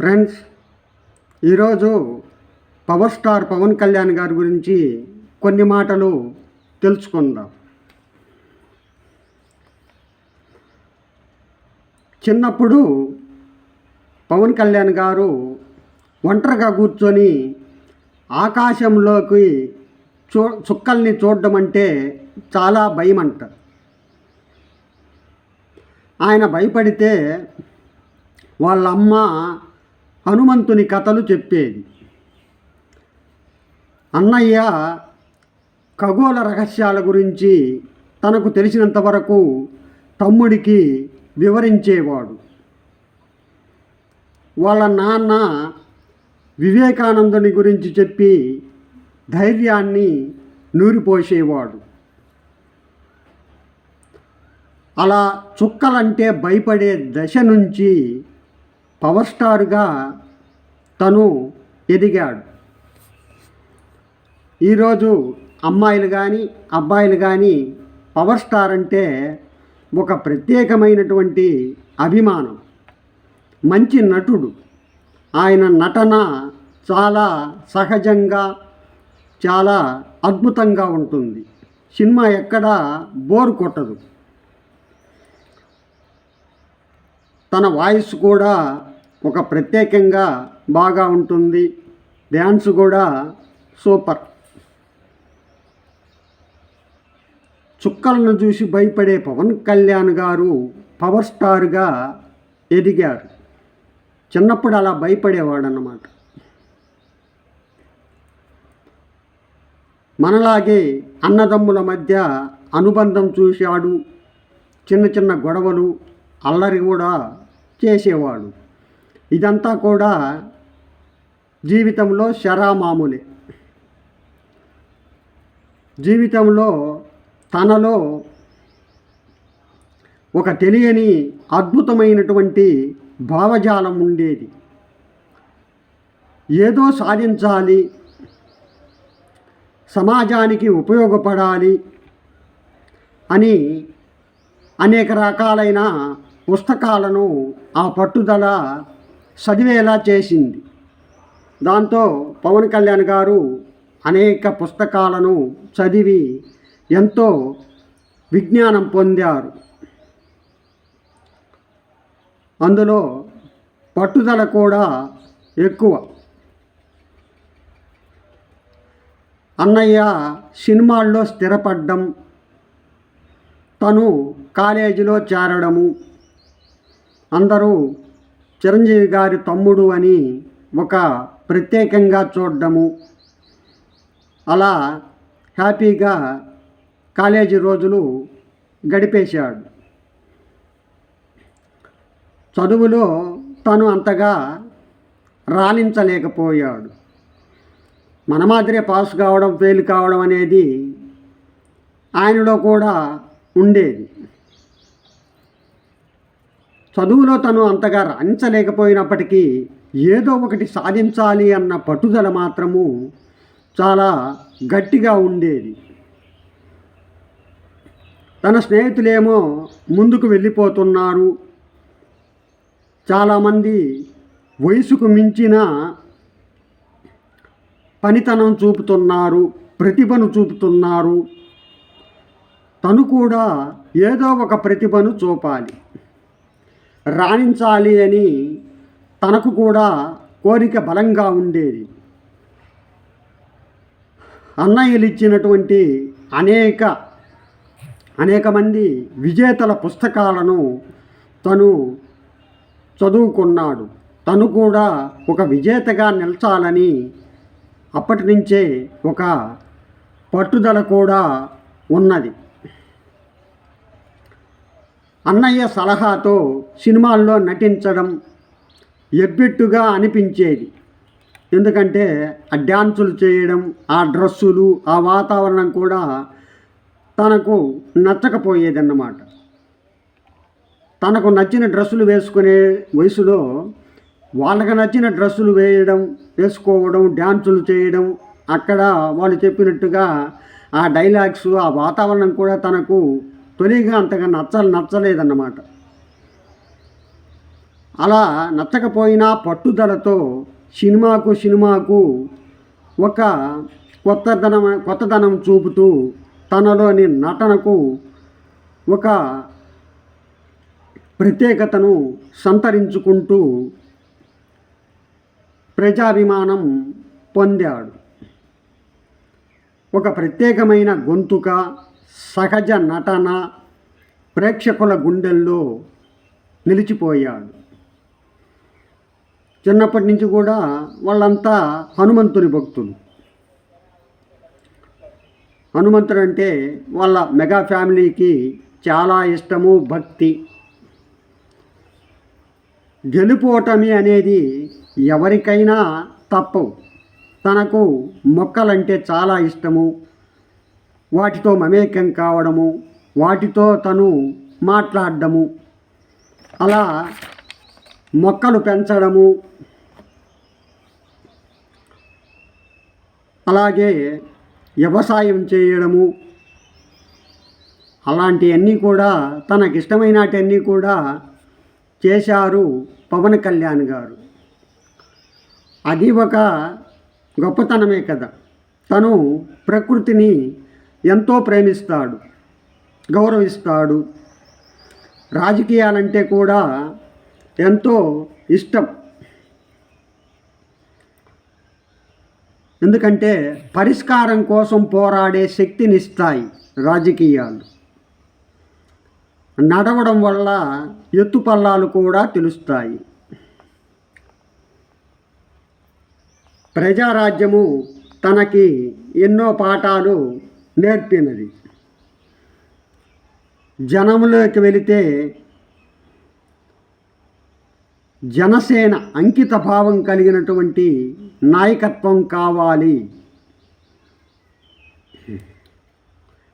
Friends ఈరోజు power star Pawan Kalyan గారి గురించి కొన్ని మాటలు తెలుసుకుందాం. చిన్నప్పుడు పవన్ కళ్యాణ్ గారు ఒంటరిగా కూర్చొని ఆకాశంలోకి చూ చుక్కల్ని చూడడం అంటే చాలా భయం అంట ఆయన భయపడితే వాళ్ళ అమ్మ హనుమంతుని కథలు చెప్పేది. అన్నయ్య ఖగోళ రహస్యాల గురించి తనకు తెలిసినంత వరకు తమ్ముడికి వివరించేవాడు. వాళ్ళ నాన్న వివేకానందుని గురించి చెప్పి ధైర్యాన్ని నూరిపోసేవాడు. అలా చుక్కలంటే భయపడే దశ నుంచి పవర్ స్టార్గా తను ఎదిగాడు. ఈరోజు అమ్మాయిలు కానీ అబ్బాయిలు కానీ పవర్ స్టార్ అంటే ఒక ప్రత్యేకమైనటువంటి అభిమానం. మంచి నటుడు. ఆయన నటన చాలా సహజంగా చాలా అద్భుతంగా ఉంటుంది. సినిమా ఎక్కడా బోర్ కొట్టదు. తన వాయిస్ కూడా ఒక ప్రత్యేకంగా బాగా ఉంటుంది. డ్యాన్స్ కూడా సూపర్. చుక్కలను చూసి భయపడే పవన్ కళ్యాణ్ గారు పవర్ స్టార్గా ఎదిగారు. చిన్నప్పుడు అలా భయపడేవాడు అన్నమాట మనలాగే అన్నదమ్ముల మధ్య అనుబంధం చూశాడు. చిన్న చిన్న గొడవలు అల్లరి కూడా చేసేవాడు. ఇదంతా కూడా జీవితంలో శరామామూలే. జీవితంలో తనలో ఒక తెలియని అద్భుతమైనటువంటి భావజాలం ఉండేది. ఏదో సాధించాలి సమాజానికి ఉపయోగపడాలి అని అనేక రకాలైన పుస్తకాలను ఆ పట్టుదల చదివేలా చేసింది. దాంతో పవన్ కళ్యాణ్ గారు అనేక పుస్తకాలను చదివి ఎంతో విజ్ఞానం పొందారు. అందులో పట్టుదల కూడా ఎక్కువ. అన్నయ్య సినిమాల్లో స్థిరపడ్డం తను కాలేజీలో చేరడము అందరూ చిరంజీవి గారి తమ్ముడు అని ఒక ప్రత్యేకంగా చూడడము. అలా హ్యాపీగా కాలేజీ రోజులు గడిపేశాడు. చదువులో తను అంతగా రాణించలేకపోయాడు. మన మాదిరే పాస్ కావడం ఫెయిల్ కావడం అనేది ఆయనలో కూడా ఉండేది. చదువులో తను అంతగా రాణించలేకపోయినప్పటికీ ఏదో ఒకటి సాధించాలి అన్న పట్టుదల మాత్రము చాలా గట్టిగా ఉండేది. తన స్నేహితులేమో ముందుకు వెళ్ళిపోతున్నారు. చాలామంది వయసుకు మించిన పనితనం చూపుతున్నారు ప్రతిభను చూపుతున్నారు. తను కూడా ఏదో ఒక ప్రతిభను చూపాలి. రాణించాలి అని తనకు కూడా కోరిక బలంగా ఉండేది. అన్నయ్యలు ఇచ్చినటువంటి అనేక అనేక మంది విజేతల పుస్తకాలను తను చదువుకున్నాడు. తను కూడా ఒక విజేతగా నిలచాలని అప్పటి నుంచే ఒక పట్టుదల కూడా ఉన్నది. అన్నయ్య సలహాతో సినిమాల్లో నటించడం ఎబ్బెట్టుగా అనిపించేది. ఎందుకంటే ఆ డ్యాన్సులు చేయడం ఆ డ్రెస్సులు ఆ వాతావరణం కూడా తనకు నచ్చకపోయేదన్నమాట. తనకు నచ్చిన డ్రెస్సులు వేసుకునే వయసులో వాళ్ళకి నచ్చిన డ్రెస్సులు వేయడం వేసుకోవడం డ్యాన్సులు చేయడం అక్కడ వాళ్ళు చెప్పినట్టుగా ఆ డైలాగ్స్ ఆ వాతావరణం కూడా తనకు తొలిగా అంతగా నచ్చ నచ్చలేదన్నమాట. అలా నచ్చకపోయినా పట్టుదలతో సినిమాకు సినిమాకు ఒక కొత్తదనం కొత్తదనం చూపుతూ తనలోని నటనకు ఒక ప్రత్యేకతను సంతరించుకుంటూ ప్రజాభిమానం పొందాడు. ఒక ప్రత్యేకమైన గొంతుక సహజ నటన ప్రేక్షకుల గుండెల్లో నిలిచిపోయాడు. చిన్నప్పటి నుంచి కూడా వాళ్ళంతా హనుమంతుని భక్తులు. హనుమంతుడు అంటే వాళ్ళ మెగా ఫ్యామిలీకి చాలా ఇష్టము భక్తి. గెలుపోటమి అనేది ఎవరికైనా తప్పవు. తనకు మొక్కలంటే చాలా ఇష్టము. వాటితో మమేకం కావడము వాటితో తను మాట్లాడడము. అలా మొక్కలు పెంచడము. అలాగే వ్యవసాయం చేయడము. అలాంటివన్నీ కూడా తనకి ఇష్టమైనటన్నీ కూడా చేశారు పవన్ కళ్యాణ్ గారు. అది ఒక గొప్పతనమే కదా. తను ప్రకృతిని ఎంతో ప్రేమిస్తాడు గౌరవిస్తాడు. రాజకీయాలంటే కూడా ఎంతో ఇష్టం. ఎందుకంటే పరిష్కారం కోసం పోరాడే శక్తినిస్తాయి రాజకీయాలు. నడవడం వల్ల ఎత్తుపల్లాలు కూడా తెలుస్తాయి. ప్రజారాజ్యము తనకి ఎన్నో పాఠాలు నేర్పినది. జనంలోకి వెళితే జనసేన అంకిత భావం కలిగినటువంటి నాయకత్వం కావాలి.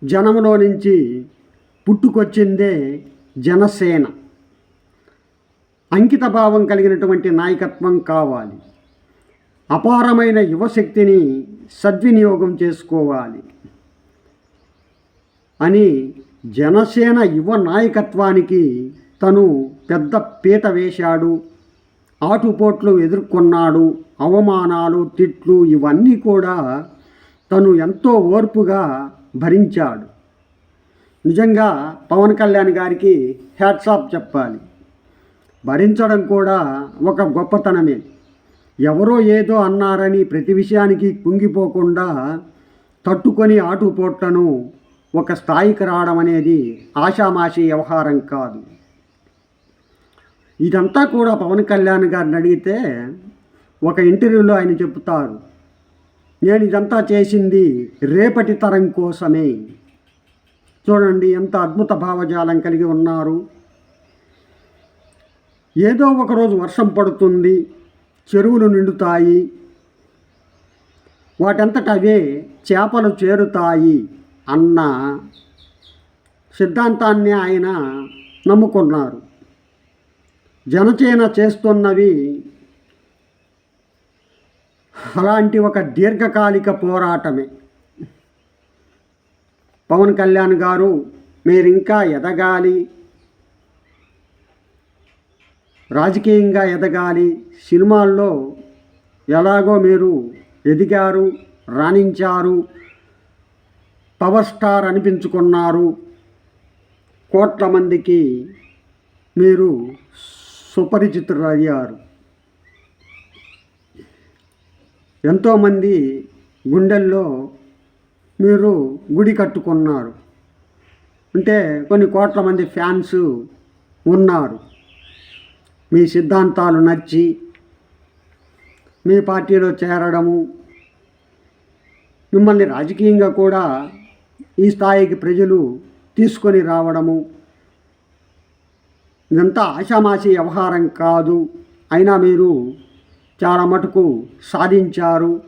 జనంలో నుంచి పుట్టుకొచ్చిందే జనసేన. అంకిత భావం కలిగినటువంటి నాయకత్వం కావాలి. అపారమైన యువశక్తిని సద్వినియోగం చేసుకోవాలి. అని జనసేన యువ నాయకత్వానికి తను పెద్ద పీట వేశాడు. ఆటుపోట్లు ఎదుర్కొన్నాడు అవమానాలు తిట్లు ఇవన్నీ కూడా తను ఎంతో ఓర్పుగా భరించాడు. నిజంగా పవన్ కళ్యాణ్ గారికి హ్యాట్సాప్ చెప్పాలి. భరించడం కూడా ఒక గొప్పతనమే. ఎవరో ఏదో అన్నారని ప్రతి విషయానికి కుంగిపోకుండా తట్టుకొని ఆటుపోట్లను ఒక స్థాయికి రావడం అనేది ఆషామాషి వ్యవహారం కాదు. ఇదంతా కూడా పవన్ కళ్యాణ్ గారిని అడిగితే ఒక ఇంటర్వ్యూలో ఆయన చెప్తారు నేను ఇదంతా చేసింది రేపటి తరం కోసమే. చూడండి ఎంత అద్భుత భావజాలం కలిగి ఉన్నారు. ఏదో ఒకరోజు వర్షం పడుతుంది చెరువులు నిండుతాయి వాటంతట అవే చేపలు చేరుతాయి. అన్న సిద్ధాంతాన్ని ఆయన నమ్ముకున్నారు. జనచేన చేస్తున్నవి అలాంటి ఒక దీర్ఘకాలిక పోరాటమే. పవన్ కళ్యాణ్ గారు మీరు ఇంకా ఎదగాలి రాజకీయంగా ఎదగాలి సినిమాల్లో ఎలాగో మీరు ఎదిగారు రాణించారు పవర్ స్టార్ అనిపించుకున్నారు. కోట్ల మందికి మీరు సుపరిచితులయ్యారు. ఎంతోమంది గుండెల్లో మీరు గుడి కట్టుకున్నారు. అంటే కొన్ని కోట్ల మంది ఫ్యాన్స్ ఉన్నారు. మీ సిద్ధాంతాలు నచ్చి మీ పార్టీలో చేరడము మిమ్మల్ని రాజకీయంగా కూడా ఈ స్థాయికి ప్రజలు తీసుకొని రావడము ఇదంతా ఆషామాషి వ్యవహారం కాదు. అయినా మీరు చాలా మటుకు సాధించారు.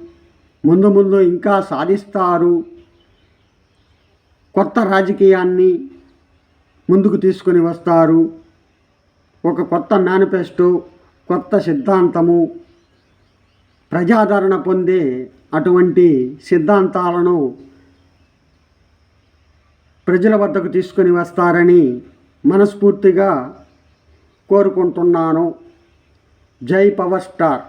ముందు ముందు ఇంకా సాధిస్తారు. కొత్త రాజకీయాన్ని ముందుకు తీసుకొని వస్తారు. ఒక కొత్త మేనిఫెస్టో కొత్త సిద్ధాంతము ప్రజాదరణ పొందే అటువంటి సిద్ధాంతాలను ప్రజల వద్దకు తీసుకొని వస్తారని మనస్ఫూర్తిగా కోరుకుంటున్నాను. జై పవర్ స్టార్.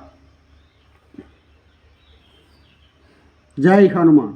జై హనుమాన్.